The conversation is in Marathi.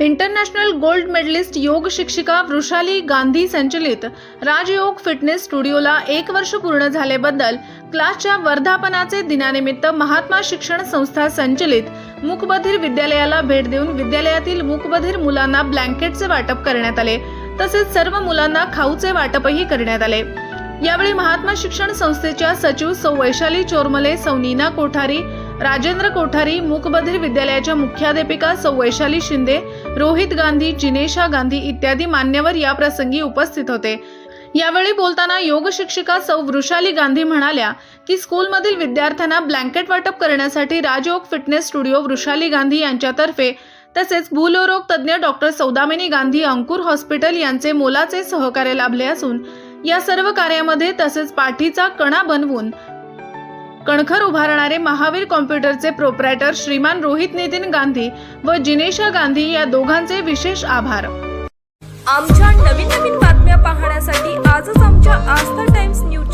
इंटरनॅशनल गोल्ड मेडलिस्ट योग शिक्षिका वृषाली गांधी संचलित राजयोग फिटनेस स्टुडिओला एक वर्ष पूर्ण झाल्याबद्दल क्लासच्या वर्धापनाचे दिनानिमित्त महात्मा शिक्षण संस्था संचलित मुकबधीर विद्यालयाला भेट देऊन विद्यालयातील मुकबधीर मुलांना ब्लँकेटचे वाटप करण्यात आले. तसेच सर्व मुलांना खाऊचे वाटपही करण्यात आले. यावेळी महात्मा शिक्षण संस्थेच्या सचिव सौ वैशाली चोरमले सौ नीना कोठारी राजेंद्र कोठारी मूकबधीर विद्यालयाच्या मुख्याध्यापिका सौ वैशाली शिंदे रोहित गांधी जिनेशा गांधी इत्यादी मान्यवर या प्रसंगी उपस्थित होते. यावेळी बोलताना योग शिक्षिका सौ वृषाली गांधी म्हणाल्या की स्कूलमधील विद्यार्थ्यांना ब्लँकेट वाटप करण्यासाठी राजयोग फिटनेस स्टुडिओ वृषाली गांधी यांच्यातर्फे तसेच भूलोरोग तज्ज्ञ डॉक्टर सौदामिनी गांधी अंकुर हॉस्पिटल यांचे मोलाचे सहकार्य लाभले असून या सर्व कार्यामध्ये तसेच पाठीचा कणा बनवून कणखर उभारणारे महावीर कॉम्प्युटरचे प्रोप्रायटर श्रीमान रोहित नितीन गांधी व जिनेशा गांधी या दोघांचे विशेष आभार. आमच्या नवीन नवीन बातम्या पाहण्यासाठी आजच आमच्या आस्था टाइम्स न्यूज